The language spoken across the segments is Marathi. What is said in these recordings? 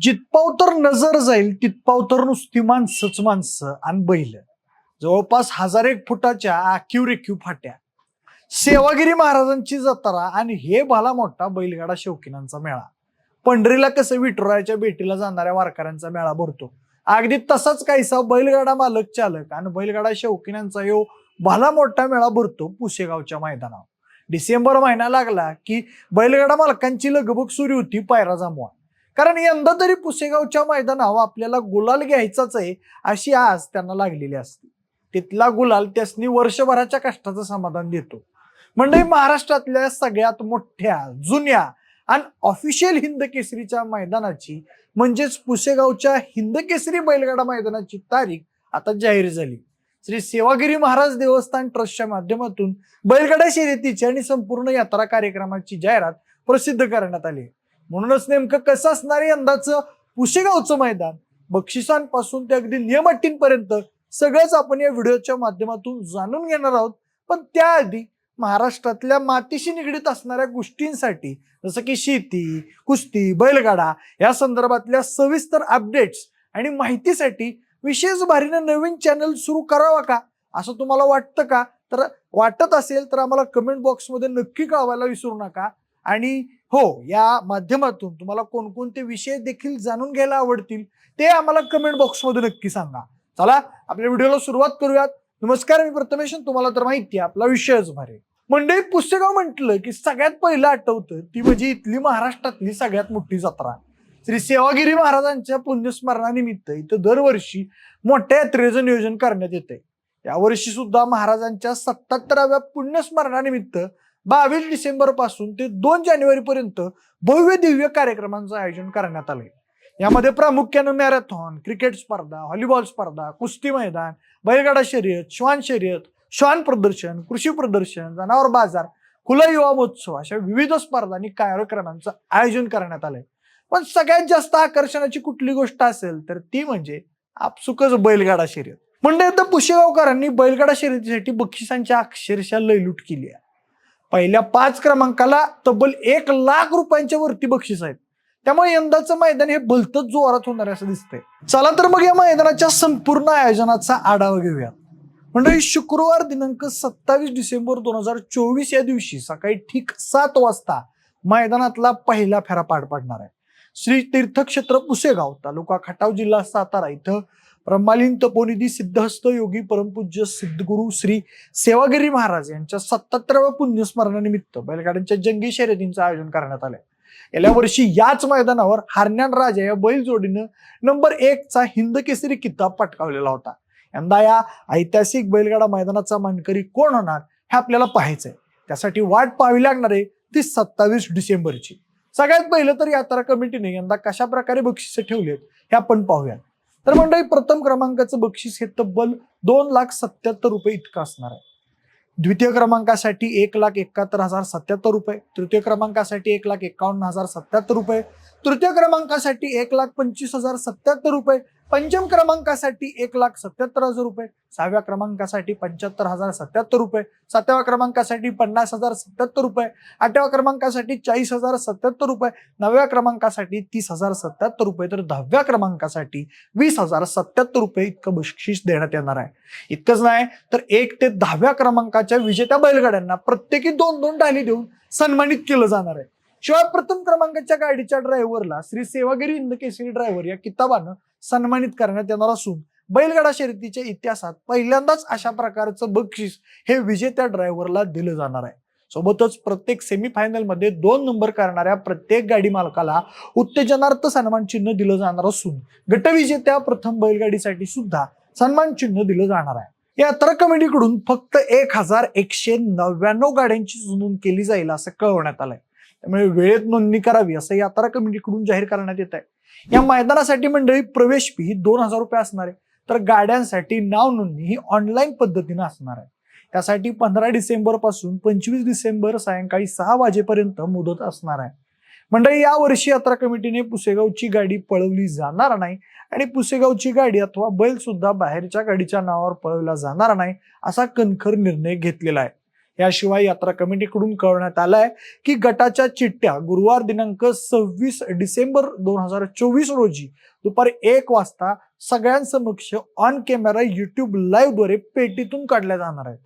जितपाव तर नजर जाईल तितपाव तर नुसती माणसंच माणसं आणि बैल. जवळपास हजार एक फुटाच्या आखीव रेखीव फाट्या. सेवागिरी महाराजांची जत्रा आणि हे भाला मोठा बैलगाडा शौकीनांचा मेळा. पंढरीला कसं विठुरायाच्या भेटीला जाणाऱ्या वारकऱ्यांचा मेळा भरतो. अगदी तसाच काहीसा बैलगाडा मालक चालक आणि बैलगाडा शौकीनांचा यो भला मोठा मेळा भरतो पुसेगावच्या मैदानावर. डिसेंबर महिना लागला की बैलगाडा मालकांची लगबग सुरू होती पायरा जामवा कारण यंदा तरी पुसेगावच्या मैदानावर आपल्याला गुलाल घ्यायचाच आहे अशी आज त्यांना लागलेली असते. तिथला गुलाल त्यासनी वर्षभराच्या कष्टाचं समाधान देतो. म्हणजे महाराष्ट्रातल्या सगळ्यात मोठ्या जुन्या आणि ऑफिशियल हिंद केसरीच्या मैदानाची म्हणजेच पुसेगावच्या हिंद केसरी बैलगाडा मैदानाची तारीख आता जाहीर झाली. श्री सेवागिरी महाराज देवस्थान ट्रस्टच्या माध्यमातून बैलगाडा शर्यतीची आणि संपूर्ण यात्रा कार्यक्रमाची जाहिरात प्रसिद्ध करण्यात आली. म्हणूनच नेमकं कसं असणार आहे यंदाचं पुशेगावचं मैदान? बक्षिसांपासून ते अगदी नियमअटींपर्यंत सगळंच आपण या व्हिडिओच्या माध्यमातून जाणून घेणार आहोत. पण त्याआधी महाराष्ट्रातल्या मातीशी निगडीत असणाऱ्या गोष्टींसाठी जसं की शेती कुस्ती बैलगाडा या संदर्भातल्या सविस्तर अपडेट्स आणि माहितीसाठी विशेष भारीनं नवीन चॅनल सुरू करावा का? असं तुम्हाला वाटतं का? तर वाटत असेल तर आम्हाला कमेंट बॉक्समध्ये नक्की कळवायला विसरू नका. आणि हो या माध्यमातून तुम्हाला कोणकोणते विषय देखील जाणून घ्यायला आवडतील ते आम्हाला कमेंट बॉक्समध्ये नक्की सांगा. चला आपल्या व्हिडिओला सुरुवात करूयात. नमस्कार मी प्रथमेश तुम्हाला तर माहिती आहे आपला विषयच भारी मंडळी पुस्तकाव म्हटलं की सगळ्यात पहिलं आठवतं ती म्हणजे इथली महाराष्ट्रातली सगळ्यात मोठी जत्रा. श्री सेवागिरी महाराजांच्या पुण्यस्मरणानिमित्त इथं दरवर्षी मोठ्या यात्रेचं नियोजन करण्यात येते यावर्षी सुद्धा महाराजांच्या सत्याहत्तराव्या पुण्यस्मरणानिमित्त बावीस डिसेंबरपासून ते दोन जानेवारी पर्यंत भव्य दिव्य कार्यक्रमांचं आयोजन करण्यात आलंय. यामध्ये प्रामुख्यानं मॅरेथॉन क्रिकेट स्पर्धा व्हॉलीबॉल स्पर्धा कुस्ती मैदान बैलगाडा शर्यत श्वान शर्यत श्वान प्रदर्शन कृषी प्रदर्शन जनावर बाजार खुला युवा महोत्सव अशा विविध स्पर्धा आणि कार्यक्रमांचं आयोजन करण्यात आलंय. पण सगळ्यात जास्त आकर्षणाची कुठली गोष्ट असेल तर ती म्हणजे आपसुकच बैलगाडा शर्यत. म्हणजे एकदा पुशेगावकरांनी बैलगाडा शर्यतीसाठी बक्षिसांची अक्षरशः लयलूट केली आहे. पहिल्या पाच क्रमांकाला तब्बल एक लाख रुपयांच्या वरती बक्षीस आहेत. त्यामुळे यंदाचं मैदान हे भलतच जोरात होणार आहे असं दिसतंय. चला तर मग या मैदानाच्या संपूर्ण आयोजनाचा आढावा घेऊया. म्हणजे शुक्रवार दिनांक सत्तावीस डिसेंबर दोन हजार चोवीस या दिवशी सकाळी ठीक सात वाजता मैदानातला पहिला फेरा पार पाडणार आहे. श्री तीर्थक्षेत्र पुसेगाव तालुका खटाव जिल्हा सातारा इथं ब्रह्मालीन तपोनिधी सिद्धहस्त योगी परमपूज्य सिद्धगुरु श्री सेवागिरी महाराज यांच्या सत्याहत्तराव्या पुण्यस्मरणानिमित्त बैलगाड्यांच्या जंगी शर्यतींचं आयोजन करण्यात आलंय. गेल्या वर्षी याच मैदानावर हारण्यान राजा या बैल जोडीनं नंबर एक चा हिंद केसरी किताब पटकावलेला होता. यंदा या ऐतिहासिक बैलगाडा मैदानाचा मानकरी कोण होणार हे आपल्याला पाहायचंय. त्यासाठी वाट पाहावी लागणार आहे ती सत्तावीस डिसेंबरची. सगळ्यात पहिलं तर यात्रा कमिटीने यंदा कशा प्रकारे बक्षिसे ठेवलेत हे आपण पाहूयात. तर मंडळी प्रथम क्रमांकाचं बक्षीस हे तब्बल दोन लाख सत्याहत्तर रुपये इतकं असणार आहे. द्वितीय क्रमांकासाठी एक लाख एकाहत्तर हजार सत्याहत्तर रुपये तृतीय क्रमांकासाठी एक लाख एकावन्न हजार सत्याहत्तर रुपये तृतीय क्रमांकासाठी एक लाख पंचवीस हजार सत्याहत्तर रुपये पंचम क्रमांकासाठी एक लाख सत्याहत्तर हजार रुपये. सहाव्या क्रमांकासाठी पंच्याहत्तर हजार सत्याहत्तर रुपये. सातव्या क्रमांकासाठी पन्नास हजार सत्याहत्तर रुपये. आठव्या क्रमांकासाठी चाळीस हजार सत्याहत्तर रुपये. नवव्या क्रमांकासाठी तीस हजार सत्याहत्तर रुपये. तर दहाव्या क्रमांकासाठी वीस हजार सत्याहत्तर रुपये इतकं बक्षीस देण्यात येणार आहे. इतकंच नाही तर एक ते दहाव्या क्रमांकाच्या विजेत्या बैलगाड्यांना प्रत्येकी दोन दोन डाली देऊन सन्मानित केलं जाणार आहे. शिवाय प्रथम क्रमांकाच्या गाडीच्या ड्रायव्हरला श्री सेवागिरी इंद केसरी ड्रायव्हर या किताबानं सन्मानित करण्यात येणार असून बैलगाडा शर्यतीच्या इतिहासात पहिल्यांदाच अशा प्रकारचं बक्षीस हे विजेत्या ड्रायव्हरला दिलं जाणार आहे. सोबतच प्रत्येक सेमीफायनलमध्ये दोन नंबर करणाऱ्या प्रत्येक गाडी मालकाला उत्तेजनार्थ सन्मान चिन्ह दिलं जाणार असून गटविजेत्या प्रथम बैलगाडीसाठी सुद्धा सन्मान चिन्ह दिलं जाणार आहे. यात्रा कमिटीकडून फक्त एक हजार एकशे नव्याण्णव गाड्यांची नोंद केली जाईल असं कळवण्यात आलंय. त्यामुळे वेळेत नोंदणी करावी असं यात्रा कमिटीकडून जाहीर करण्यात येत आहे. या मैदानासाठी मंडळी प्रवेश फी ही दोन हजार रुपये असणार आहे. तर गाड्यांसाठी नाव नोंदणी ही ऑनलाईन पद्धतीनं असणार आहे. त्यासाठी पंधरा डिसेंबरपासून पंचवीस डिसेंबर सायंकाळी सहा वाजेपर्यंत मुदत असणार आहे. मंडळी या वर्षी यात्रा कमिटीने पुसेगावची गाडी पळवली जाणार नाही आणि पुसेगावची गाडी अथवा बैल सुद्धा बाहेरच्या गाडीच्या नावावर पळवला जाणार नाही असा कणखर निर्णय घेतलेला आहे. याशिवाय यात्रा कमिटीकडून कळवण्यात आलंय की गटाच्या चिठ्ठ्या गुरुवार दिनांक सव्वीस डिसेंबर दोन हजार चोवीस रोजी दुपारी एक वाजता सगळ्यांसमक्ष ऑन कॅमेरा युट्यूब लाईव्हद्वारे पेटीतून काढल्या जाणार आहेत.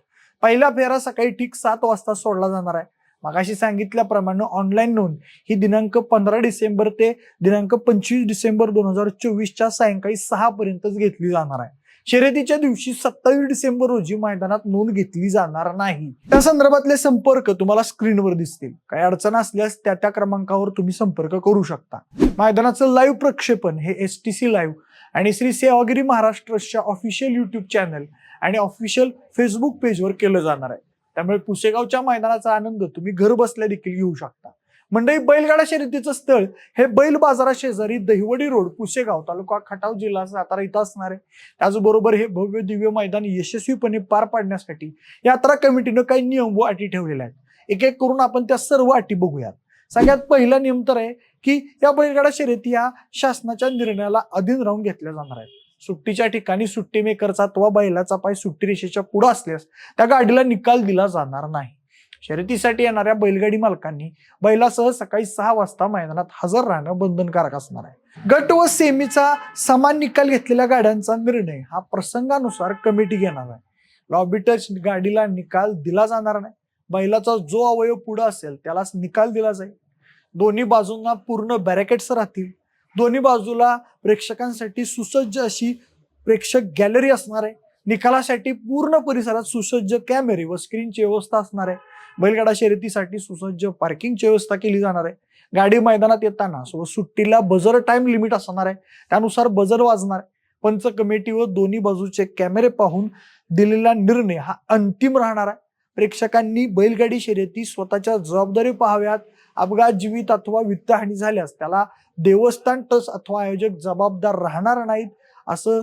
पहिला फेरा सकाळी ठीक सात वाजता सोडला जाणार आहे. मगाशी सांगितल्याप्रमाणे ऑनलाईन नोंद ही दिनांक पंधरा डिसेंबर ते दिनांक पंचवीस डिसेंबर दोन हजार चोवीसच्या सायंकाळी सहा पर्यंतच घेतली जाणार आहे. शर्यतीच्या दिवशी सत्तावीस डिसेंबर रोजी मैदानात नोंद घेतली जाणार नाही. त्या संदर्भातले संपर्क तुम्हाला स्क्रीनवर दिसतील. काही अडचण असल्यास त्या त्या क्रमांकावर तुम्ही संपर्क करू शकता. मैदानाचं लाईव्ह प्रक्षेपण हे एस टी सी लाईव्ह आणि श्री सेवागिरी महाराष्ट्रच्या ऑफिशियल युट्यूब चॅनल आणि ऑफिशियल फेसबुक पेजवर केलं जाणार आहे. त्यामुळे पुसेगावच्या मैदानाचा आनंद तुम्ही घर बसल्या देखील घेऊ शकता. मंडळी बैलगाडा शर्यतीचं स्थळ हे बैल बाजारा शेजारी दहिवडी रोड पुसेगाव तालुका खटाव जिल्हा सातारा इथं असणार आहे. त्याचबरोबर हे भव्य दिव्य मैदान यशस्वीपणे पार पाडण्यासाठी यात्रा कमिटीनं काही नियम व अटी ठेवलेल्या आहेत. एक एक करून आपण त्या सर्व अटी बघूयात. सगळ्यात पहिला नियम तर आहे की या बैलगाडा शर्यती या शासनाच्या निर्णयाला अधीन राहून घेतल्या जाणार आहेत. सुट्टीच्या ठिकाणी सुट्टी मेकरचा अथवा बैलाचा पाय सुट्टी रेषेच्या पुढे असल्यास त्या गाडीला निकाल दिला जाणार नाही. शर्यतीसाठी येणाऱ्या बैलगाडी मालकांनी बैलासह सकाळी सहा वाजता मैदानात हजर राहणं बंधनकारक असणार आहे. गट व सेमीचा समान निकाल घेतलेल्या गाड्यांचा निर्णय हा प्रसंगानुसार कमिटी घेणार आहे. लॉबी टच गाडीला निकाल दिला जाणार नाही. बैलाचा जो अवयव पुढे असेल त्यालाच निकाल दिला जाईल. दोन्ही बाजूंना पूर्ण बॅरेकेट्स राहतील. दोन्ही बाजूला प्रेक्षकांसाठी सुसज्ज अशी प्रेक्षक गॅलरी असणार आहे. निकालासाठी पूर्ण परिसरात सुसज्ज कॅमेरे व स्क्रीनची व्यवस्था असणार आहे. बैलगाडा शर्यतीसाठी सुसज्ज पार्किंगची व्यवस्था केली जाणार आहे. गाडी मैदानात येताना सोबत सुट्टीला बजर टाइम लिमिट असणार आहे. त्यानुसार बजर वाजणार आहे. पंच कमिटी व दोन्ही बाजूचे कॅमेरे पाहून दिलेला निर्णय हा अंतिम राहणार आहे. प्रेक्षकांनी बैलगाडी शर्यती स्वतःच्या जबाबदारी पाहाव्यात. अपघात जीवित अथवा वित्तहानी झाल्यास त्याला देवस्थान ट्रस्ट अथवा आयोजक जबाबदार राहणार नाहीत असं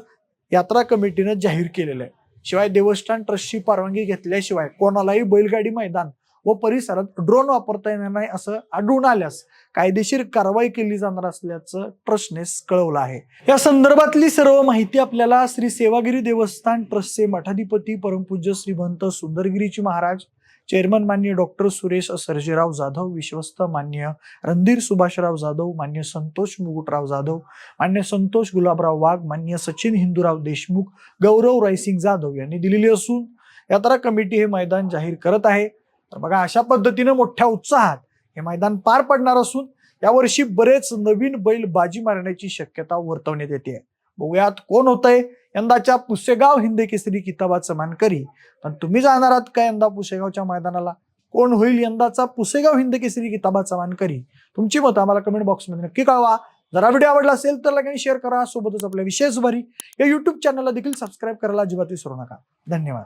यात्रा कमिटीनं जाहीर केलेलं आहे. शिवाय देवस्थान ट्रस्टची परवानगी घेतल्याशिवाय कोणालाही बैलगाडी मैदान व परिसरात ड्रोन वापरता येणार नाही असं आढळून आल्यास कायदेशीर कारवाई केली जाणार असल्याचं ट्रस्टने कळवलं आहे. या संदर्भातली सर्व माहिती आपल्याला श्री सेवागिरी देवस्थान ट्रस्टचे मठाधिपती परमपूज्य श्रीमंत सुंदरगिरीची महाराज चेअरमन मान्य डॉक्टर सुरेश सर्जेराव जाधव विश्वस्त मान्य रणधीर सुभाषराव जाधव मान्य संतोष मुकुटराव जाधव मान्य संतोष गुलाबराव वाघ मान्य सचिन हिंदूराव देशमुख गौरव रायसिंग जाधव यांनी दिलेली असून यात्रा कमिटी हे मैदान जाहीर करत आहे. तर बघा अशा पद्धतीनं मोठ्या उत्साहात हे मैदान पार पडणार असून यावर्षी बरेच नवीन बैल बाजी मारण्याची शक्यता वर्तवण्यात येते. बघूयात कोण होतंय. यंदाच्या पुसेगाव हिंद केसरी किताबाचं मानकरी पण तुम्ही जाणार आहात का यंदा पुसेगावच्या मैदानाला? कोण होईल यंदाचा पुसेगाव हिंद केसरी किताबाचा मानकरी तुमची मतं आम्हाला कमेंट बॉक्समध्ये नक्की कळवा. जरा व्हिडिओ आवडला असेल तर लगेच शेअर करा. सोबतच आपल्या विशेष भरी या युट्यूब चॅनलला देखील सबस्क्राईब करायला अजिबात विसरू नका. धन्यवाद.